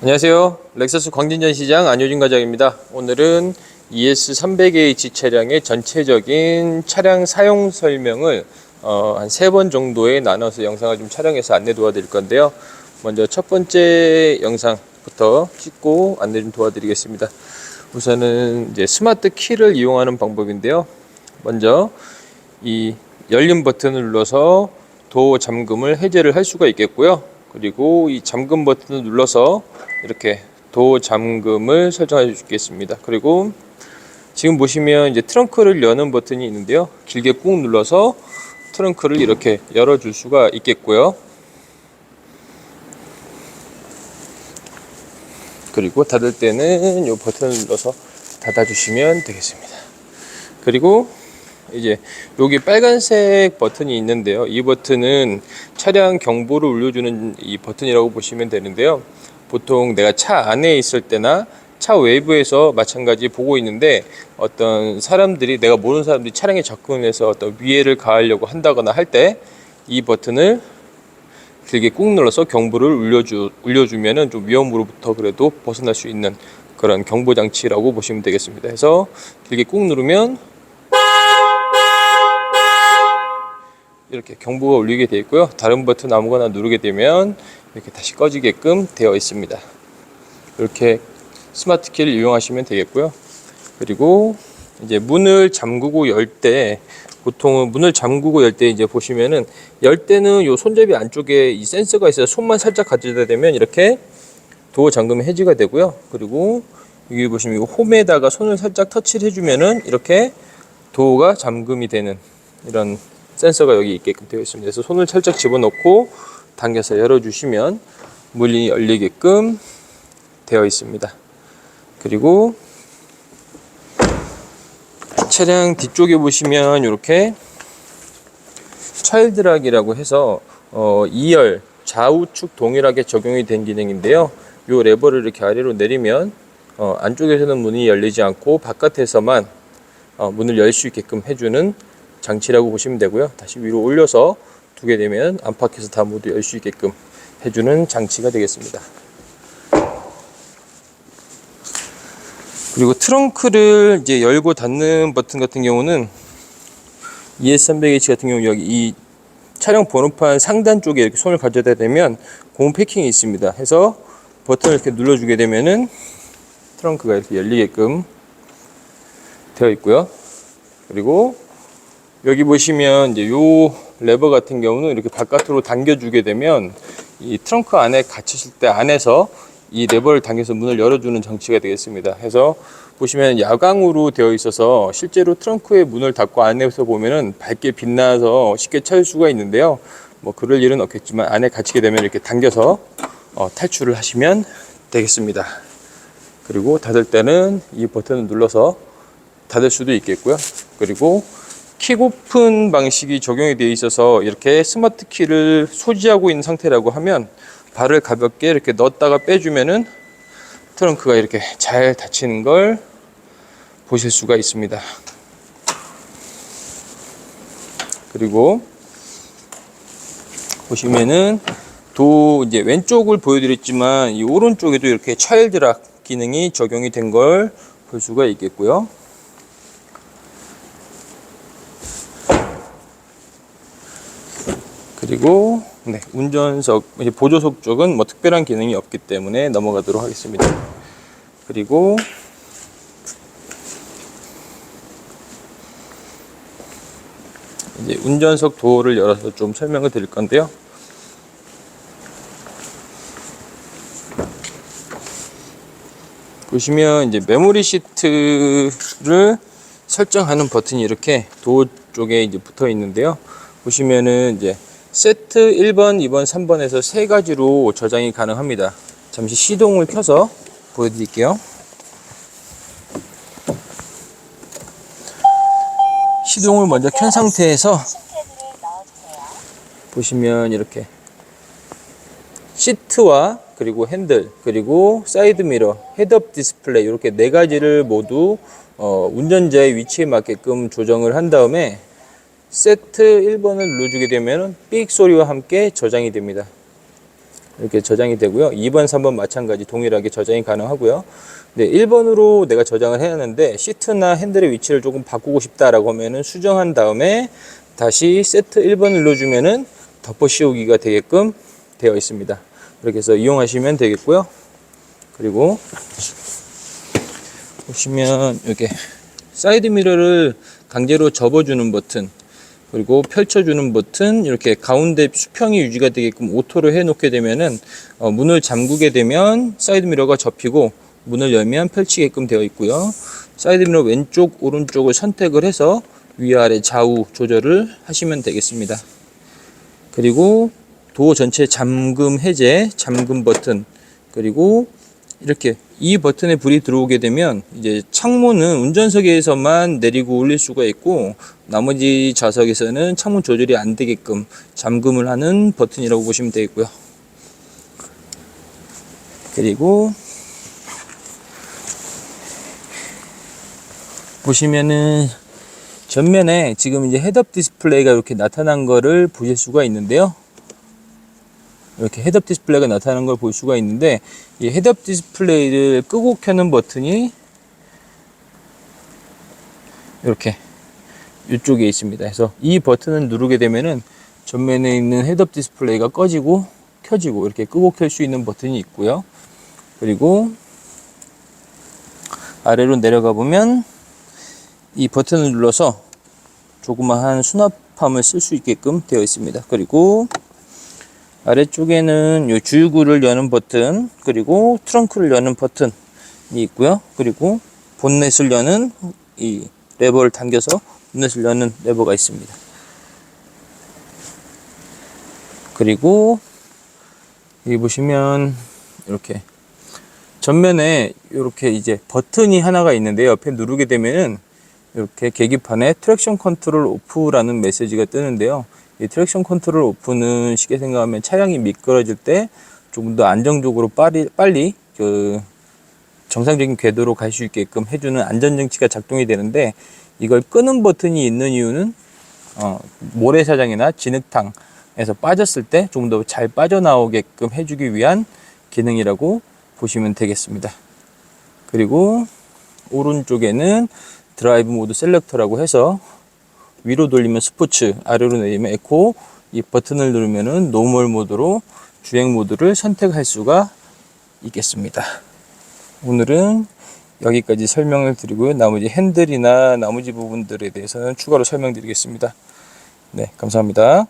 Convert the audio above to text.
안녕하세요. 렉서스 광진전 시장 안효진 과장입니다. 오늘은 ES300H 차량의 전체적인 차량 사용 설명을 어, 한 세 번 정도에 나눠서 영상을 좀 촬영해서 안내 도와드릴 건데요. 먼저 첫 번째 영상부터 찍고 안내 좀 도와드리겠습니다. 우선은 이제 스마트 키를 이용하는 방법인데요. 먼저 이 열림 버튼을 눌러서 도어 잠금을 해제를 할 수가 있겠고요. 그리고 이 잠금 버튼을 눌러서 이렇게 도어 잠금을 설정해 주겠습니다. 그리고 지금 보시면 이제 트렁크를 여는 버튼이 있는데요. 길게 꾹 눌러서 트렁크를 이렇게 열어 줄 수가 있겠고요. 그리고 닫을 때는 이 버튼을 눌러서 닫아 주시면 되겠습니다. 그리고 이제 여기 빨간색 버튼이 있는데요. 이 버튼은 차량 경보를 울려주는 이 버튼이라고 보시면 되는데요. 보통 내가 차 안에 있을 때나 차 외부에서 마찬가지 보고 있는데 어떤 사람들이 내가 모르는 사람들이 차량에 접근해서 어떤 위해를 가하려고 한다거나 할 때 이 버튼을 길게 꾹 눌러서 경보를 울려주, 울려주면은 좀 위험으로부터 그래도 벗어날 수 있는 그런 경보 장치라고 보시면 되겠습니다. 해서 길게 꾹 누르면 이렇게 경보가 울리게 되어 있고요. 다른 버튼 아무거나 누르게 되면 이렇게 다시 꺼지게끔 되어 있습니다. 이렇게 스마트 키를 이용하시면 되겠고요. 그리고 이제 문을 잠그고 열 때 보통은 문을 잠그고 열 때 이제 보시면은 열 때는 요 손잡이 안쪽에 이 센서가 있어서 손만 살짝 가져다 대면 이렇게 도어 잠금 해지가 되고요. 그리고 여기 보시면 이 홈에다가 손을 살짝 터치를 해주면은 이렇게 도어가 잠금이 되는 이런 센서가 여기 있게끔 되어 있습니다. 그래서 손을 살짝 집어넣고 당겨서 열어주시면 문이 열리게끔 되어 있습니다. 그리고 차량 뒤쪽에 보시면 이렇게 차일드락이라고 해서 어, 2열 좌우측 동일하게 적용이 된 기능인데요. 이 레버를 이렇게 아래로 내리면 어, 안쪽에서는 문이 열리지 않고 바깥에서만 어, 문을 열 수 있게끔 해주는 장치라고 보시면 되고요. 다시 위로 올려서 두게 되면 안팎에서 다 모두 열 수 있게끔 해주는 장치가 되겠습니다. 그리고 트렁크를 이제 열고 닫는 버튼 같은 경우는 ES300H 같은 경우 여기 이 차량 번호판 상단 쪽에 이렇게 손을 가져다 대면 고무 패킹이 있습니다. 해서 버튼을 이렇게 눌러주게 되면은 트렁크가 이렇게 열리게끔 되어 있고요. 그리고 여기 보시면 이제 요 레버 같은 경우는 이렇게 바깥으로 당겨주게 되면 이 트렁크 안에 갇히실 때 안에서 이 레버를 당겨서 문을 열어주는 장치가 되겠습니다. 해서 보시면 야광으로 되어 있어서 실제로 트렁크의 문을 닫고 안에서 보면은 밝게 빛나서 쉽게 찾을 수가 있는데요. 뭐 그럴 일은 없겠지만 안에 갇히게 되면 이렇게 당겨서 어, 탈출을 하시면 되겠습니다. 그리고 닫을 때는 이 버튼을 눌러서 닫을 수도 있겠고요. 그리고 킥오픈 방식이 적용이 되어 있어서 이렇게 스마트 키를 소지하고 있는 상태라고 하면 발을 가볍게 이렇게 넣었다가 빼주면은 트렁크가 이렇게 잘 닫히는 걸 보실 수가 있습니다. 그리고 보시면은 도 이제 왼쪽을 보여드렸지만 이 오른쪽에도 이렇게 차일드락 기능이 적용이 된 걸 볼 수가 있겠고요. 그리고 네, 운전석 보조석 쪽은 뭐 특별한 기능이 없기 때문에 넘어가도록 하겠습니다. 그리고 이제 운전석 도어를 열어서 좀 설명을 드릴 건데요. 보시면 이제 메모리 시트를 설정하는 버튼이 이렇게 도어 쪽에 이제 붙어 있는데요. 보시면은 이제 세트 1번, 2번, 3번에서 세 가지로 저장이 가능합니다. 잠시 시동을 켜서 보여드릴게요. 시동을 먼저 켠 상태에서 보시면 이렇게 시트와 그리고 핸들 그리고 사이드 미러 헤드업 디스플레이 이렇게 네 가지를 모두 어, 운전자의 위치에 맞게끔 조정을 한 다음에 세트 1번을 눌러주게 되면 삑 소리와 함께 저장이 됩니다. 이렇게 저장이 되고요. 2번, 3번 마찬가지 동일하게 저장이 가능하고요. 네, 1번으로 내가 저장을 해야 하는데 시트나 핸들의 위치를 조금 바꾸고 싶다라고 하면은 수정한 다음에 다시 세트 1번 눌러주면은 덮어 씌우기가 되게끔 되어 있습니다. 이렇게 해서 이용하시면 되겠고요. 그리고 보시면 이렇게 사이드 미러를 강제로 접어주는 버튼 그리고 펼쳐주는 버튼 이렇게 가운데 수평이 유지가 되게끔 오토로 해놓게 되면은 어, 문을 잠그게 되면 사이드 미러가 접히고 문을 열면 펼치게끔 되어 있고요. 사이드 미러 왼쪽 오른쪽을 선택을 해서 위아래 좌우 조절을 하시면 되겠습니다. 그리고 도어 전체 잠금 해제 잠금 버튼 그리고 이렇게 이 버튼에 불이 들어오게 되면 이제 창문은 운전석에서만 내리고 올릴 수가 있고 나머지 좌석에서는 창문 조절이 안 되게끔 잠금을 하는 버튼이라고 보시면 되겠고요. 그리고 보시면은 전면에 지금 이제 헤드업 디스플레이가 이렇게 나타난 거를 보실 수가 있는데요. 이렇게 헤드업 디스플레이가 나타나는 걸 볼 수가 있는데 이 헤드업 디스플레이를 끄고 켜는 버튼이 이렇게 이쪽에 있습니다. 그래서 이 버튼을 누르게 되면은 전면에 있는 헤드업 디스플레이가 꺼지고 켜지고 이렇게 끄고 켤 수 있는 버튼이 있고요. 그리고 아래로 내려가 보면 이 버튼을 눌러서 조그마한 수납함을 쓸 수 있게끔 되어 있습니다. 그리고 아래쪽에는 요 주유구를 여는 버튼, 그리고 트렁크를 여는 버튼이 있고요. 그리고 본넷을 여는 이 레버를 당겨서 본넷을 여는 레버가 있습니다. 그리고 여기 보시면 이렇게 전면에 이렇게 이제 버튼이 하나가 있는데 옆에 누르게 되면은 이렇게 계기판에 트랙션 컨트롤 오프라는 메시지가 뜨는데요. 이 트랙션 컨트롤 오프는 쉽게 생각하면 차량이 미끄러질 때 조금 더 안정적으로 빨리, 빨리 그 정상적인 궤도로 갈 수 있게끔 해주는 안전장치가 작동이 되는데 이걸 끄는 버튼이 있는 이유는 어, 모래사장이나 진흙탕에서 빠졌을 때 조금 더 잘 빠져나오게끔 해주기 위한 기능이라고 보시면 되겠습니다. 그리고 오른쪽에는 드라이브 모드 셀렉터라고 해서 위로 돌리면 스포츠, 아래로 내리면 에코, 이 버튼을 누르면은 노멀 모드로 주행 모드를 선택할 수가 있겠습니다. 오늘은 여기까지 설명을 드리고요. 나머지 핸들이나 나머지 부분들에 대해서는 추가로 설명드리겠습니다. 네, 감사합니다.